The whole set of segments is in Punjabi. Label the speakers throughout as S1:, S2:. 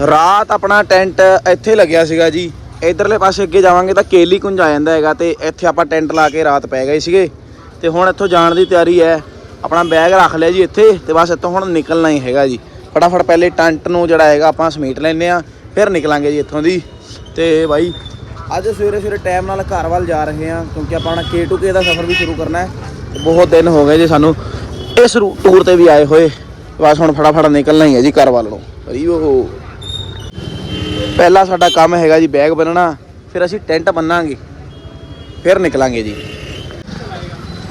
S1: ਰਾਤ ਆਪਣਾ ਟੈਂਟ ਇੱਥੇ ਲੱਗਿਆ ਸੀਗਾ ਜੀ। ਇਧਰਲੇ ਪਾਸੇ ਅੱਗੇ ਜਾਵਾਂਗੇ ਤਾਂ ਕੇਲੀ ਕੁੰਜ ਆ ਜਾਂਦਾ ਹੈਗਾ ਤੇ ਇੱਥੇ ਆਪਾਂ ਟੈਂਟ ਲਾ ਕੇ ਰਾਤ ਪੈ ਗਏ ਸੀਗੇ। ਤੇ ਹੁਣ ਇੱਥੋਂ ਜਾਣ ਦੀ ਤਿਆਰੀ ਹੈ। ਆਪਣਾ ਬੈਗ ਰੱਖ ਲਿਆ ਜੀ ਇੱਥੇ ਤੇ ਬਸ ਇੱਥੋਂ ਹੁਣ ਨਿਕਲਣਾ ਹੀ ਹੈਗਾ ਜੀ। ਫਟਾਫਟ ਪਹਿਲੇ ਟੈਂਟ ਨੂੰ ਜਿਹੜਾ ਹੈਗਾ ਆਪਾਂ ਸਮੇਟ ਲੈਨੇ ਆ ਫਿਰ ਨਿਕਲਾਂਗੇ ਜੀ ਇੱਥੋਂ ਦੀ। ਤੇ ਬਾਈ, ਅੱਜ ਸਵੇਰੇ ਸਵੇਰੇ ਟਾਈਮ ਨਾਲ ਘਰ ਵੱਲ ਜਾ ਰਹੇ ਹਾਂ, ਕਿਉਂਕਿ ਆਪਾਂ ਆਪਣਾ K2K ਦਾ ਸਫ਼ਰ ਵੀ ਸ਼ੁਰੂ ਕਰਨਾ ਹੈ। ਬਹੁਤ ਦਿਨ ਹੋ ਗਏ ਜੀ ਸਾਨੂੰ ਇਸ ਰੂ- ਟੂਰ ਤੇ ਵੀ ਆਏ ਹੋਏ। ਬਸ ਹੁਣ ਫਟਾਫਟ ਨਿਕਲਣਾ ਹੀ ਹੈ ਜੀ ਘਰ ਵੱਲ ਨੂੰ। ਅਰੀ ਉਹ ਪਹਿਲਾ ਸਾਡਾ ਕੰਮ ਹੈਗਾ ਜੀ ਬੈਗ ਬੰਨਣਾ ਫਿਰ ਅਸੀਂ ਟੈਂਟ ਬੰਨਾਂਗੇ ਫਿਰ ਨਿਕਲਾਂਗੇ ਜੀ।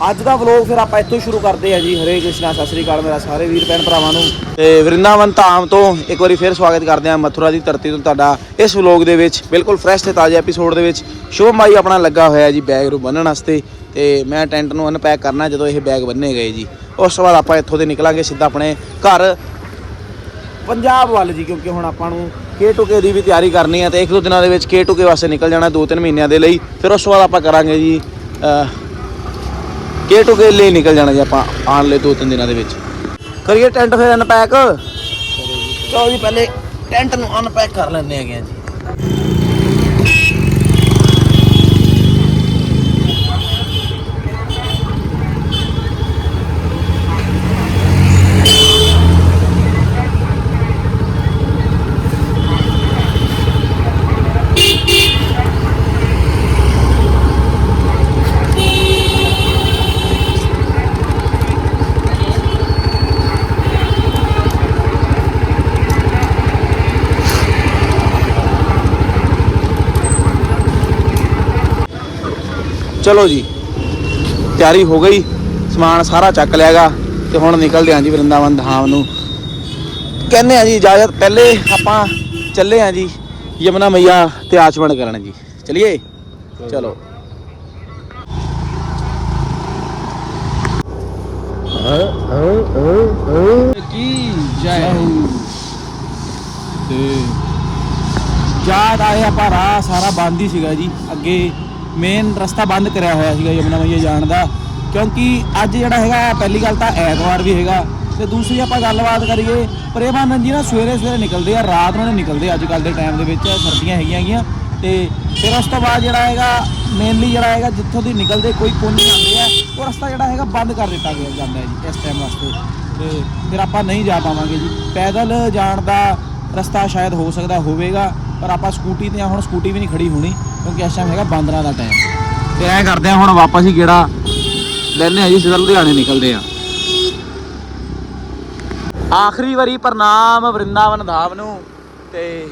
S1: ਅੱਜ ਦਾ ਵਲੋਗ ਫਿਰ ਆਪਾਂ ਇੱਥੋਂ ਸ਼ੁਰੂ ਕਰਦੇ ਹਾਂ ਜੀ। ਹਰੇ ਕ੍ਰਿਸ਼ਨਾ ਸਤਿ ਸ੍ਰੀ ਅਕਾਲ ਮੇਰਾ ਸਾਰੇ ਵੀਰ ਭੈਣ ਭਰਾਵਾਂ ਨੂੰ। ਤੇ ਵਰਿੰਦਾਵਨ ਧਾਮ ਤੋਂ ਇੱਕ ਵਾਰੀ ਫਿਰ ਸਵਾਗਤ ਕਰਦੇ ਹਾਂ ਮਥੁਰਾ ਦੀ ਧਰਤੀ ਤੋਂ ਤੁਹਾਡਾ ਇਸ ਵਲੋਗ ਦੇ ਵਿੱਚ ਬਿਲਕੁਲ ਫਰੈਸ਼ ਤੇ ਤਾਜ਼ਾ ਐਪੀਸੋਡ ਦੇ ਵਿੱਚ। ਸ਼ੁਭਮ ਭਾਈ ਆਪਣਾ ਲੱਗਾ ਹੋਇਆ ਜੀ ਬੈਗ ਨੂੰ ਬੰਨਣ ਵਾਸਤੇ ਤੇ ਮੈਂ ਟੈਂਟ ਨੂੰ ਅਨਪੈਕ ਕਰਨਾ ਜਦੋਂ ਇਹ ਬੈਗ ਬੰਨੇ ਗਏ ਜੀ। ਉਸ ਤੋਂ ਬਾਅਦ ਆਪਾਂ ਇੱਥੋਂ ਦੇ ਨਿਕਲਾਂਗੇ ਸਿੱਧਾ ਆਪਣੇ ਘਰ ਪੰਜਾਬ ਵੱਲ ਜੀ, ਕਿਉਂਕਿ ਹੁਣ ਆਪਾਂ ਨੂੰ K2K ਦੀ ਵੀ ਤਿਆਰੀ ਕਰਨੀ ਹੈ ਤੇ ਇੱਕ ਦੋ ਦਿਨਾਂ ਦੇ ਵਿੱਚ K2K ਵਾਸਤੇ ਨਿਕਲ ਜਾਣਾ ਦੋ ਤਿੰਨ ਮਹੀਨਿਆਂ ਦੇ ਲਈ। ਫਿਰ ਉਸ ਤੋਂ ਬਾਅਦ ਆਪਾਂ ਕਰਾਂਗੇ ਜੀ K2K ਲਈ ਨਿਕਲ ਜਾਣਾ ਜੀ ਆਪਾਂ, ਆਉਣ ਲਈ ਦੋ ਤਿੰਨ ਦਿਨਾਂ ਦੇ ਵਿੱਚ। ਕਰੀਏ ਟੈਂਟ ਫਿਰ ਅਨਪੈਕ ਚਲੋ ਜੀ, ਪਹਿਲੇ ਟੈਂਟ ਨੂੰ ਅਨਪੈਕ ਕਰ ਲੈਂਦੇ ਹੈਗੇ ਆ ਜੀ। ਚਲੋ ਜੀ, ਤਿਆਰੀ ਹੋ ਗਈ, ਸਮਾਨ ਸਾਰਾ ਚੱਕ ਲਿਆਗਾ ਤੇ ਹੁਣ ਨਿਕਲਦੇ ਆਂ ਜੀ ਵਰਿੰਦਾਵਨ ਧਾਮ ਨੂੰ। ਕਹਿੰਦੇ ਆ ਜੀ, ਇਜਾਜ਼ਤ ਪਹਿਲੇ ਆਪਾਂ ਚੱਲੇ ਆਂ ਜੀ, ਯਮਨਾ ਮਈਆ ਤੇ ਆਚਮਣ ਕਰਨ ਜੀ। ਚਲਿਏ? ਚਲੋ।
S2: ਕੀ ਜੈ
S1: ਤੇ ਯਾਦ ਆਏ ਆਪਾਂ ਰਾਹ ਸਾਰਾ ਬੰਦ ਹੀ ਸੀਗਾ ਜੀ, ਅੱਗੇ ਮੇਨ ਰਸਤਾ ਬੰਦ ਕਰਿਆ ਹੋਇਆ ਸੀਗਾ ਯਮਨਾ ਮਈਆ ਜਾਣ ਦਾ। ਕਿਉਂਕਿ ਅੱਜ ਜਿਹੜਾ ਹੈਗਾ ਪਹਿਲੀ ਗੱਲ ਤਾਂ ਐਤਵਾਰ ਵੀ ਹੈਗਾ। ਤੇ ਦੂਸਰੀ ਆਪਾਂ ਗੱਲਬਾਤ ਕਰੀਏ, ਪ੍ਰੇਮਾਨੰਦ ਜੀ ਨਾ ਸਵੇਰੇ ਸਵੇਰੇ ਨਿਕਲਦੇ ਆ, ਰਾਤ ਨੂੰ ਨਹੀਂ ਨਿਕਲਦੇ ਅੱਜ ਕੱਲ ਦੇ ਟਾਈਮ ਦੇ ਵਿੱਚ, ਸਰਦੀਆਂ ਹੈਗੀਆਂ ਹੈਗੀਆਂ ਤੇ ਫਿਰ ਉਸ ਤੋਂ ਬਾਅਦ ਜਿਹੜਾ ਹੈਗਾ ਮੇਨਲੀ ਜਿਹੜਾ ਹੈਗਾ, ਜਿੱਥੋਂ ਦੀ ਨਿਕਲਦੇ ਕੋਈ ਪੁੰਜ ਆਉਂਦੇ ਆ, ਉਹ ਰਸਤਾ ਜਿਹੜਾ ਹੈਗਾ ਬੰਦ ਕਰ ਦਿੱਤਾ ਗਿਆ ਜਾਂਦਾ ਹੈ ਜੀ, ਇਸ ਟਾਈਮ ਵਾਸਤੇ। ਤੇ ਫਿਰ ਆਪਾਂ ਨਹੀਂ ਜਾ ਪਾਵਾਂਗੇ ਜੀ। ਪੈਦਲ ਜਾਣ ਦਾ ਰਸਤਾ ਸ਼ਾਇਦ ਹੋ ਸਕਦਾ ਹੋਵੇਗਾ, ਪਰ ਆਪਾਂ ਸਕੂਟੀ ਤੇ ਆ, ਹੁਣ ਸਕੂਟੀ ਵੀ ਨਹੀਂ ਖੜੀ ਹੋਣੀ। ਕਿਉਂਕਿ ਇਸ ਟਾਈਮ ਹੈਗਾ ਬਾਂਦਰਾਂ ਦਾ ਟਾਈਮ ਤੇ ਐਂ ਕਰਦੇ ਆ, ਹੁਣ ਵਾਪਸ ਹੀ ਗੇੜਾ ਲੈਣੇ ਆ ਜੀ, ਸਿੱਧਾ ਲੁਧਿਆਣੇ ਨਿਕਲਦੇ ਆ। ਆਖਰੀ ਵਾਰੀ ਪ੍ਰਣਾਮ ਵਰਿੰਦਾਵਨ ਧਾਮ ਨੂੰ ਤੇ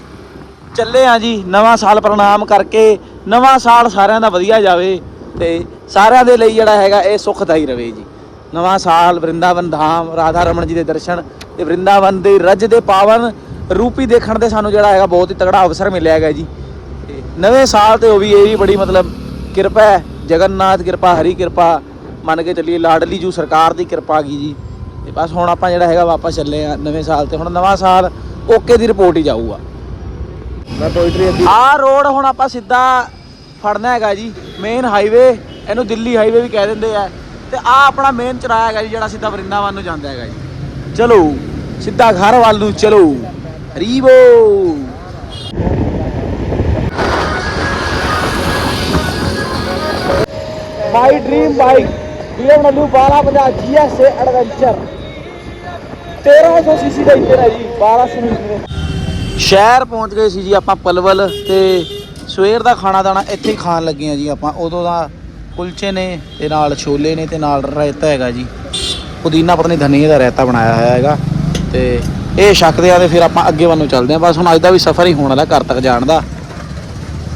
S1: ਚੱਲੇ ਆ ਜੀ, ਨਵਾਂ ਸਾਲ ਪ੍ਰਣਾਮ ਕਰਕੇ, ਨਵਾਂ ਸਾਲ ਸਾਰਿਆਂ ਦਾ ਵਧੀਆ ਜਾਵੇ ਤੇ ਸਾਰਿਆਂ ਦੇ ਲਈ ਜਿਹੜਾ ਹੈਗਾ, ਇਹ ਸੁਖਦਾਈ ਰਵੇ ਜੀ। ਨਵਾਂ ਸਾਲ ਵਰਿੰਦਾਵਨ ਧਾਮ, ਰਾਧਾ ਰਮਨ ਜੀ ਦੇ ਦਰਸ਼ਨ ਤੇ ਵਰਿੰਦਾਵਨ ਦੇ ਰਜ ਦੇ ਪਾਵਨ ਰੂਪੀ ਦੇਖਣ ਦੇ ਸਾਨੂੰ ਜਿਹੜਾ ਹੈਗਾ ਬਹੁਤ ਹੀ ਤਗੜਾ ਅਵਸਰ ਮਿਲਿਆ ਹੈਗਾ ਜੀ। ਨਵੇਂ ਸਾਲ ਤੇ ਉਹ ਵੀ ਇਹ ਵੀ ਬੜੀ ਮਤਲਬ ਕਿਰਪਾ ਹੈ। ਜਗਨਨਾਥ ਕਿਰਪਾ ਹਰੀ ਕਿਰਪਾ ਮੰਨ ਕੇ ਚੱਲੀਏ ਲਾਡਲੀ ਜੂ ਸਰਕਾਰ ਦੀ ਕਿਰਪਾ ਗਈ ਜੀ। ਤੇ ਬਸ ਹੁਣ ਆਪਾਂ ਜਿਹੜਾ ਹੈਗਾ ਵਾਪਸ ਚੱਲੇ ਆ ਨਵੇਂ ਸਾਲ ਤੇ। ਹੁਣ ਨਵਾਂ ਸਾਲ ਓਕੇ ਦੀ ਰਿਪੋਰਟ ਹੀ ਜਾਊਗਾ। ਆਹ ਰੋਡ ਹੁਣ ਆਪਾਂ ਸਿੱਧਾ ਫੜਨਾ ਹੈਗਾ ਜੀ। ਮੇਨ ਹਾਈਵੇ ਇਹਨੂੰ ਦਿੱਲੀ ਹਾਈਵੇ ਵੀ ਕਹਿ ਦਿੰਦੇ ਆ। ਤੇ ਆ ਆਪਣਾ ਮੇਨ ਚਰਾਇਆ ਹੈਗਾ ਜੀ ਜਿਹੜਾ ਸਿੱਧਾ ਵਰਿੰਦਾਵਨ ਨੂੰ ਜਾਂਦਾ ਹੈਗਾ ਜੀ। ਚਲੋ ਸਿੱਧਾ ਘਰ ਵੱਲ ਨੂੰ ਚਲੋ। ਹਰੀਬੋ my dream bike BMW 1250 GS adventure 1300 CC the engine ਹੈ ਜੀ 1200 ਸੀਸੀ ਸ਼ਹਿਰ ਪਹੁੰਚ ਗਏ ਸੀ ਜੀ ਆਪਾਂ ਪਲਵਲ ਤੇ ਸਵੇਰ ਦਾ ਖਾਣਾ ਦਾਣਾ ਇੱਥੇ ਹੀ ਖਾਣ ਲੱਗੇ ਆ ਜੀ ਆਪਾਂ। ਉਦੋਂ ਦਾ ਕੁਲਚੇ ਨੇ ਤੇ ਨਾਲ ਛੋਲੇ ਨੇ ਤੇ ਨਾਲ ਰਾਇਤਾ ਹੈਗਾ ਜੀ। ਪੁਦੀਨਾ ਪਤਨੀ ਧਨੀਏ ਦਾ ਰਾਇਤਾ ਬਣਾਇਆ ਹੋਇਆ ਹੈਗਾ ਤੇ ਇਹ ਛਕਦੇ ਆ ਤੇ ਫਿਰ ਆਪਾਂ ਅੱਗੇ ਵੱਲ ਨੂੰ ਚੱਲਦੇ ਆ ਬਸ ਹੁਣ ਅੱਜ ਦਾ ਵੀ ਸਫ਼ਰ ਹੀ ਹੋਣ ਵਾਲਾ ਘਰ ਤੱਕ ਜਾਣ ਦਾ।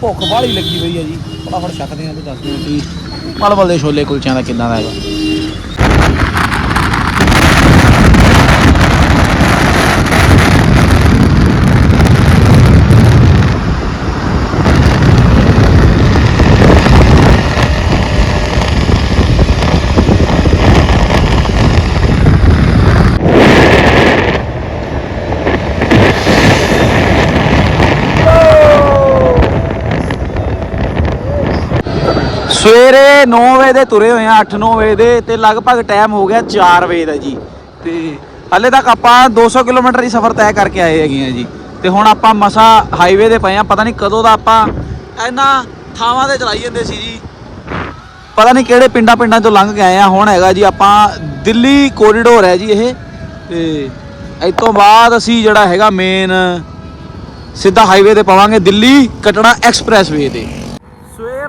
S1: ਭੁੱਖ ਬਾਹਲੀ ਲੱਗੀ ਹੋਈ ਹੈ ਜੀ। ਫਟਾਫਟ ਛਕਦੇ ਆ ਤੇ ਦੱਸਦੇ ਆ ਕਿ ਪਲ ਪਲ ਦੇ ਛੋਲੇ ਕੁਲਚਿਆਂ ਦਾ ਕਿੱਦਾਂ ਦਾ ਹੈਗਾ? ਸਵੇਰੇ 9 ਵਜੇ ਦੇ ਤੁਰੇ ਹੋਏ ਆ 8-9 ਵਜੇ ਦੇ ਤੇ ਲਗਭਗ ਟਾਈਮ ਹੋ ਗਿਆ 4 ਵਜੇ ਦਾ ਜੀ। ਤੇ ਹਲੇ ਤੱਕ ਆਪਾਂ 200 ਕਿਲੋਮੀਟਰ ਹੀ ਸਫ਼ਰ ਤੈਅ ਕਰਕੇ ਆਏ ਹੈਗੇ ਆ ਜੀ। ਤੇ ਹੁਣ ਆਪਾਂ ਮਸਾ ਹਾਈਵੇ ਤੇ ਪਏ ਆ, ਪਤਾ ਨਹੀਂ ਕਦੋਂ ਦਾ ਆਪਾਂ ਇਹਨਾਂ ਥਾਵਾਂ ਤੇ ਚਲਾਈ ਜਾਂਦੇ ਸੀ ਜੀ। ਪਤਾ ਨਹੀਂ ਕਿਹੜੇ ਪਿੰਡਾਂ ਪਿੰਡਾਂ 'ਚੋਂ ਲੰਘ ਕੇ ਆਏ ਆ, ਹੁਣ ਹੈਗਾ ਜੀ ਆਪਾਂ ਦਿੱਲੀ ਕੋਰੀਡੋਰ ਹੈ ਜੀ ਇਹ। ਤੇ ਇਸ ਤੋਂ ਬਾਅਦ ਅਸੀਂ ਜਿਹੜਾ ਹੈਗਾ ਮੇਨ ਸਿੱਧਾ ਹਾਈਵੇ ਤੇ ਪਾਵਾਂਗੇ ਦਿੱਲੀ ਕਟੜਾ ਐਕਸਪ੍ਰੈਸਵੇ ਤੇ।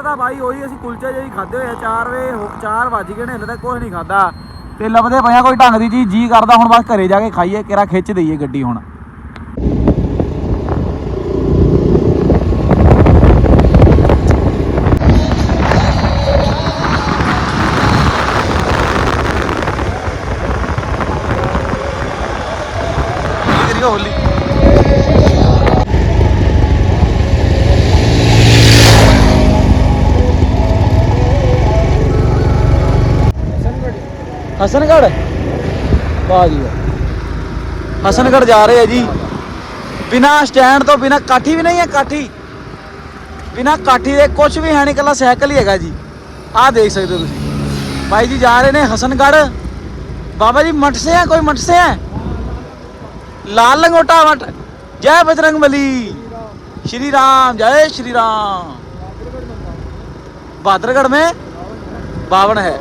S1: ਸਵੇਰ ਬਾਈ ਉਹੀ ਅਸੀਂ ਕੁਲਚੇ ਜਿਹੀ ਖਾਦੇ ਹੋਏ ਆ 4 ਵਜੇ 4 ਵੱਜ ਗਏ ਨੇ, ਹਲੇ ਤੱਕ ਕੁਝ ਨਹੀਂ ਖਾਦਾ ਤੇ ਲੱਭਦੇ ਪਿਆ ਕੋਈ ਢੰਗ ਦੀ ਚੀਜ਼, ਜੀ ਕਰਦਾ, ਹੁਣ ਬਸ ਘਰੇ ਜਾ ਕੇ ਖਾਈਏ ਕਿਰਾ ਖਿੱਚ ਦਈਏ ਗੱਡੀ ਹੁਣ। हसनगढ़? वाह हसनगढ़ जा रहे हैं जी। बिना स्टैंड तो बिना काठी भी नहीं है, काठी। बिना काठी के कुछ भी है नहीं कला सैकल ही है जी। आ देख सकते हो भाई जी जा रहे ने हसनगढ़। बाबा जी मठ से हैं, कोई मठ से हैं? लाल लंगोटा मठ। जय बजरंग बली। श्री राम, जय श्री राम। बहादुरगढ़ में बावन है।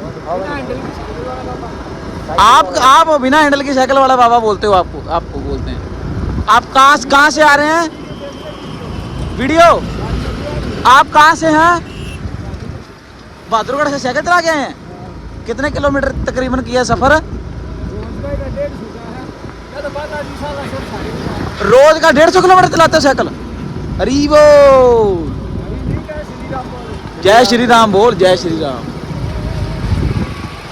S1: आप आप बिना हैंडल की साइकिल वाला बाबा बोलते हो आपको आपको बोलते हैं। आप कहाँ कहाँ से आ रहे हैं? वीडियो आप कहाँ से हैं? बहादुरगढ़ से साइकिल चला गए हैं? कितने किलोमीटर तकरीबन किया सफ़र? रोज का डेढ़ सौ किलोमीटर चलाते हो साइकिल अरे वो। जय श्री राम बोल, जय श्री राम।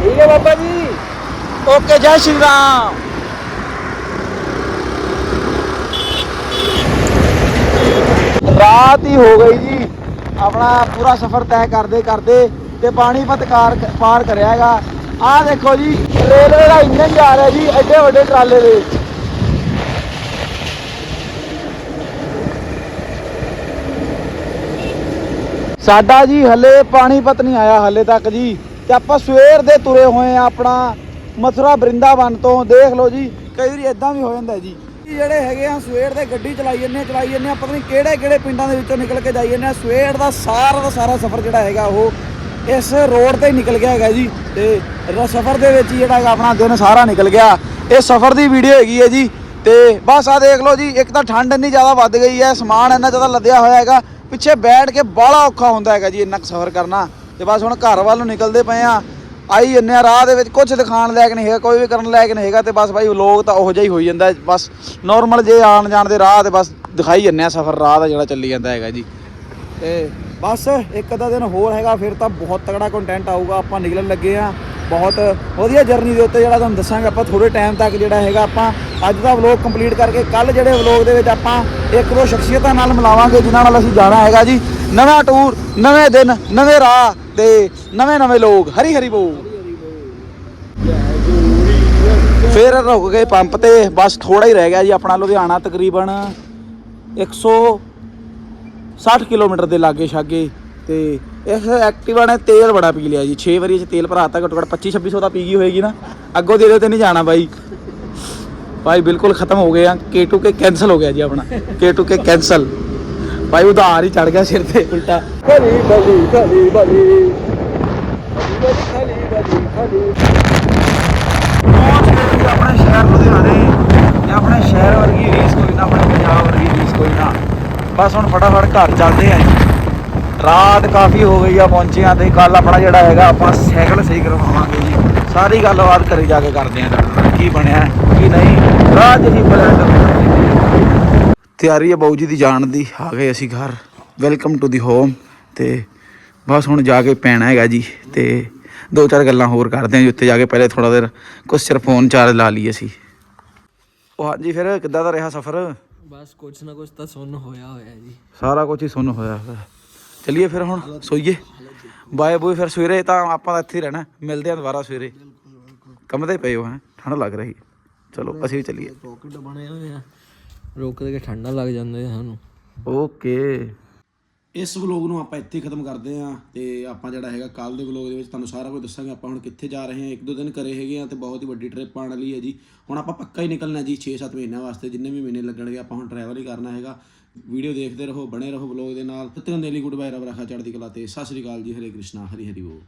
S1: ਠੀਕ ਹੈ ਬਾਬਾ ਜੀ। ਓਕੇ, ਜੈ ਸ਼੍ਰੀ ਰਾਮ। ਰਾਤ ਹੀ ਹੋ ਗਈ ਜੀ। ਆਪਣਾ ਪੂਰਾ ਸਫ਼ਰ ਤੈਅ ਕਰਦੇ ਕਰਦੇ ਤੇ ਪਾਣੀਪਤ ਕਾਰ ਪਾਰ ਕਰਿਆ ਹੈਗਾ। ਆਹ ਦੇਖੋ ਜੀ, ਰੇਲਵੇ ਦਾ ਇੰਜਨ ਜਾ ਰਿਹਾ ਜੀ, ਐਡੇ ਵੱਡੇ ਟਰਾਲੇ ਦੇ ਵਿੱਚ। ਸਾਡਾ ਜੀ ਹਲੇ ਪਾਣੀਪਤ ਨਹੀਂ ਆਇਆ ਹਲੇ ਤੱਕ ਜੀ ਤੇ ਆਪਾਂ ਸਵੇਰ ਦੇ ਤੁਰੇ ਹੋਏ ਆ ਆਪਣਾ ਮਥੁਰਾ ਬ੍ਰਿੰਦਾਵਨ ਤੋਂ, ਦੇਖ ਲਓ ਜੀ, ਕਈ ਵਾਰੀ ਇਦਾਂ ਵੀ ਹੋ ਜਾਂਦਾ ਜੀ। ਇਹ ਜਿਹੜੇ ਹੈਗੇ ਆ, ਸਵੇਰ ਦੇ ਗੱਡੀ ਚਲਾਈ ਜੰਨੇ ਚਲਾਈ ਜੰਨੇ ਆ, ਪਤਾ ਨਹੀਂ ਕਿਹੜੇ ਕਿਹੜੇ ਪਿੰਡਾਂ ਦੇ ਵਿੱਚੋਂ ਨਿਕਲ ਕੇ ਜਾਈ ਜੰਨੇ ਆ। ਸਵੇਰ ਦਾ ਸਾਰਾ ਦਾ ਸਾਰਾ ਸਫ਼ਰ ਜਿਹੜਾ ਹੈਗਾ ਉਹ ਇਸ ਰੋਡ ਤੇ ਨਿਕਲ ਗਿਆ ਹੈਗਾ ਜੀ। ਤੇ ਸਫ਼ਰ ਦੇ ਵਿੱਚ ਹੀ ਜਿਹੜਾ ਹੈਗਾ ਆਪਣਾ ਦਿਨ ਸਾਰਾ ਨਿਕਲ ਗਿਆ। ਇਹ ਸਫ਼ਰ ਦੀ ਵੀਡੀਓ ਹੈਗੀ ਹੈ ਜੀ। ਤੇ ਬਸ ਆ ਦੇਖ ਲਓ ਜੀ, ਇੱਕ ਤਾਂ ਠੰਡ ਇੰਨੀ ਜ਼ਿਆਦਾ ਵੱਧ ਗਈ ਹੈ, ਸਮਾਨ ਇੰਨਾ ਜ਼ਿਆਦਾ ਲੱਦਿਆ ਹੋਇਆ ਹੈਗਾ। ਪਿੱਛੇ ਬੈਠ ਕੇ ਬਾਹਲਾ ਔਖਾ ਹੁੰਦਾ ਹੈਗਾ ਜੀ ਇੰਨਾ ਕੁ ਸਫ਼ਰ ਕਰਨਾ। ਤੇ ਬਸ ਹੁਣ ਘਰ ਵੱਲ ਨੂੰ ਨਿਕਲਦੇ ਪਏ ਆ। ਆਈ ਜੰਨੇ ਆ ਰਾਹ ਦੇ ਵਿੱਚ ਕੁਝ ਦਿਖਾਣ ਲਾਇਕ ਨਹੀਂ ਹੈਗਾ, ਕੋਈ ਵੀ ਕਰਨ ਲਾਇਕ ਨਹੀਂ ਹੈਗਾ ਤੇ ਬਸ ਭਾਈ ਲੋਕ ਤਾਂ ਉਹੋ ਜਿਹਾ ਹੀ ਹੋਈ ਜਾਂਦਾ ਬਸ ਨਾਰਮਲ ਜੇ ਆਣ ਜਾਣ ਦੇ ਰਾਹ ਤੇ ਬਸ ਦਿਖਾਈ ਜੰਨੇ ਆ ਸਫ਼ਰ, ਰਾਹ ਦਾ ਜਿਹੜਾ ਚੱਲੀ ਜਾਂਦਾ ਹੈਗਾ ਜੀ। ਤੇ ਬਸ ਇੱਕ ਅੱਧਾ ਦਿਨ ਹੋਰ ਹੈਗਾ, ਫਿਰ ਤਾਂ ਬਹੁਤ ਤਗੜਾ ਕੰਟੈਂਟ ਆਊਗਾ, ਆਪਾਂ ਨਿਕਲਣ ਲੱਗੇ ਆ। ਬਹੁਤ ਵਧੀਆ ਜਰਨੀ ਦੇ ਉੱਤੇ ਜਿਹੜਾ ਤੁਹਾਨੂੰ ਦੱਸਾਂਗੇ, ਆਪਾਂ ਥੋੜੇ ਟਾਈਮ ਤੱਕ ਜਿਹੜਾ ਹੈਗਾ ਆਪਾਂ ਅੱਜ ਦਾ ਵਲੌਗ ਕੰਪਲੀਟ ਕਰਕੇ ਕੱਲ ਜਿਹੜੇ ਵਲੌਗ ਦੇ ਵਿੱਚ ਆਪਾਂ ਇੱਕ ਦੋ ਸ਼ਖਸੀਅਤਾਂ ਨਾਲ ਮਿਲਾਵਾਂਗੇ, ਜਿਨ੍ਹਾਂ ਨਾਲ ਅਸੀਂ ਜਾਣਾ ਹੈਗਾ ਜੀ। ਨਵਾਂ ਟੂਰ ਨਵੇਂ ਦਿਨ, ਨਵੇਂ ਰਾਹ ਤੇ ਨਵੇਂ ਨਵੇਂ ਲੋਕ। ਹਰੀ ਹਰੀ ਬੋਲ ਫਿਰ ਰੁਕ ਗਏ ਪੰਪ ਤੇ, ਬਸ ਥੋੜਾ ਹੀ ਰਹਿ ਗਿਆ ਜੀ ਆਪਣਾ ਲੁਧਿਆਣਾ ਤਕਰੀਬਨ 160 ਕਿਲੋਮੀਟਰ ਦੇ ਲਾਗੇ ਛਾਗੇ ਤੇ ਇਸ ਐਕਟਿਵਾ ਨੇ ਤੇਲ ਬੜਾ ਪੀ ਲਿਆ ਜੀ। 6 ਵਾਰੀ ਚ ਤੇਲ ਭਰਾਤਾ, ਘੱਟੋ ਘੱਟ 25 2600 ਦਾ ਪੀ ਗਈ ਹੋਏਗੀ ਨਾ। ਅੱਗੋਂ ਦੇ ਦੇ ਤੇ ਨਹੀਂ ਜਾਣਾ ਬਾਈ। ਭਾਈ ਬਿਲਕੁਲ ਖਤਮ ਹੋ ਗਏ ਆ K2K ਕੈਨਸਲ ਹੋ ਗਿਆ ਜੀ ਆਪਣਾ K2K ਕੈਨਸਲ ਭਾਈ ਉਧਾਰ ਹੀ ਚੜ ਗਿਆ ਸਿਰ ਤੇ। ਉਲਟਾ। ਖਲੀ ਬਲੀ ਖਲੀ ਬਲੀ। ਖਲੀ ਬਲੀ ਖਲੀ ਆਪਣੇ ਸ਼ਹਿਰ ਲੁਧਿਆਣੇ ਆਪਣੇ ਸ਼ਹਿਰ ਵਰਗੀ ਰੀਸ ਕੋਈ ਨਾ ਆਪਣੇ ਪੰਜਾਬ ਵਰਗੀ ਰੀਸ ਕੋਈ ਨਾ। ਬਸ ਹੁਣ ਫਟਾਫਟ ਘਰ ਚੱਲਦੇ ਆਂ ਰਾਤ ਕਾਫੀ ਹੋ ਗਈ ਆ ਪਹੁੰਚਿਆ ਤੇ ਕੱਲ ਆਪਣਾ ਜਿਹੜਾ ਹੈਗਾ ਆਪਾਂ ਸਾਈਕਲ ਸਹੀ ਕਰਵਾਵਾਂਗੇ ਜੀ। ਸਾਰੀ ਗੱਲਬਾਤ ਘਰੇ ਜਾ ਕੇ ਕਰਦੇ ਆਂ ਕੀ ਬਣਿਆ ਕੀ ਨਹੀਂ। 'ਚ ਹੀ ਪਲਾਨ ਤਿਆਰੀ ਹੈ ਬਾਊ ਜੀ ਦੀ ਜਾਣ ਦੀ। ਆ ਗਏ ਅਸੀਂ ਘਰ। ਵੈਲਕਮ ਟੂ ਦੀ ਹੋਮ ਤੇ ਬਸ ਹੁਣ ਜਾ ਕੇ ਪੈਣਾ ਹੈਗਾ ਜੀ। ਤੇ ਦੋ ਚਾਰ ਗੱਲਾਂ ਹੋਰ ਕਰਦੇ ਹਾਂ ਜੀ। ਉੱਥੇ ਜਾ ਕੇ ਪਹਿਲੇ ਥੋੜਾ ਦੇਰ ਕੁਛ ਚਿਰ ਫੋਨ ਚਾਰਜ ਲਾ ਲਈ ਅਸੀਂ। ਉਹ ਹਾਂਜੀ ਫਿਰ ਕਿੱਦਾਂ ਦਾ ਰਿਹਾ ਸਫ਼ਰ?
S2: ਬਸ ਕੁਛ ਨਾ ਕੁਛ ਤਾਂ ਸੁਣ ਹੋਇਆ ਹੋਇਆ ਜੀ।
S1: ਸਾਰਾ ਕੁਝ ਹੀ ਸੁਣ ਹੋਇਆ ਹੋਇਆ। ਚਲਿਏ ਫਿਰ ਹੁਣ ਸੋਈਏ। ਬਾਏ ਬੋਏ ਫਿਰ ਸਵੇਰੇ ਤਾਂ ਆਪਾਂ ਤਾਂ ਇੱਥੇ ਹੀ ਰਹਿਣਾ। ਮਿਲਦੇ ਹਾਂ ਦੁਬਾਰਾ ਸਵੇਰੇ। ਕੰਮ ਤੇ ਪਏ ਹੋ ਹੈ। ਠੰਡ ਲੱਗ ਰਹੀ। ਚਲੋ ਅਸੀਂ ਵੀ ਚੱਲੀਏ।
S2: ਰੋਕਟ ਬਣੇ ਹੋਏ ਆ। ਰੋਕ ਕੇ ਠੰਡਾ ਲੱਗ ਜਾਂਦਾ ਹੈ ਸਾਨੂੰ।
S1: ਓਕੇ। ਇਸ ਵਲੋਗ ਨੂੰ ਆਪਾਂ ਇੱਥੇ ਖਤਮ ਕਰਦੇ ਆਂ ਤੇ ਆਪਾਂ ਜਿਹੜਾ ਹੈਗਾ ਕੱਲ ਦੇ ਵਲੋਗ ਦੇ ਵਿੱਚ ਤੁਹਾਨੂੰ ਸਾਰਾ ਕੁਝ ਦੱਸਾਂਗੇ। ਆਪਾਂ ਹੁਣ ਕਿੱਥੇ ਜਾ ਰਹੇ ਹਾਂ ਇੱਕ ਦੋ ਦਿਨ ਕਰੇ ਹੈਗੇ ਆ ਤੇ ਬਹੁਤ ਹੀ ਵੱਡੀ ਟ੍ਰਿਪ ਆਉਣ ਵਾਲੀ ਹੈ ਜੀ। ਹੁਣ ਆਪਾਂ ਪੱਕਾ ਹੀ ਨਿਕਲਣਾ ਜੀ 6-7 ਮਹੀਨਿਆਂ ਵਾਸਤੇ ਜਿੰਨੇ ਵੀ ਮਹੀਨੇ ਲੱਗਣਗੇ ਆਪਾਂ ਹੁਣ ਟਰੈਵਲ ਹੀ ਕਰਨਾ ਹੈਗਾ। ਵੀਡੀਓ ਦੇਖਦੇ ਰਹੋ ਬਣੇ ਰਹੋ ਵਲੋਗ ਦੇ ਨਾਲ। ਤਤਿਆਂ ਦੇ ਲਈ ਗੁੱਡ ਬਾਏ ਰੱਬ ਰੱਖਾ ਚੜ੍ਹਦੀ ਕਲਾ ਤੇ। ਸਤਿ ਸ੍ਰੀ ਅਕਾਲ ਜੀ ਹਰੇ ਕ੍ਰਿਸ਼ਨਾ ਹਰੀ ਹਰੀ ਬੋਲ।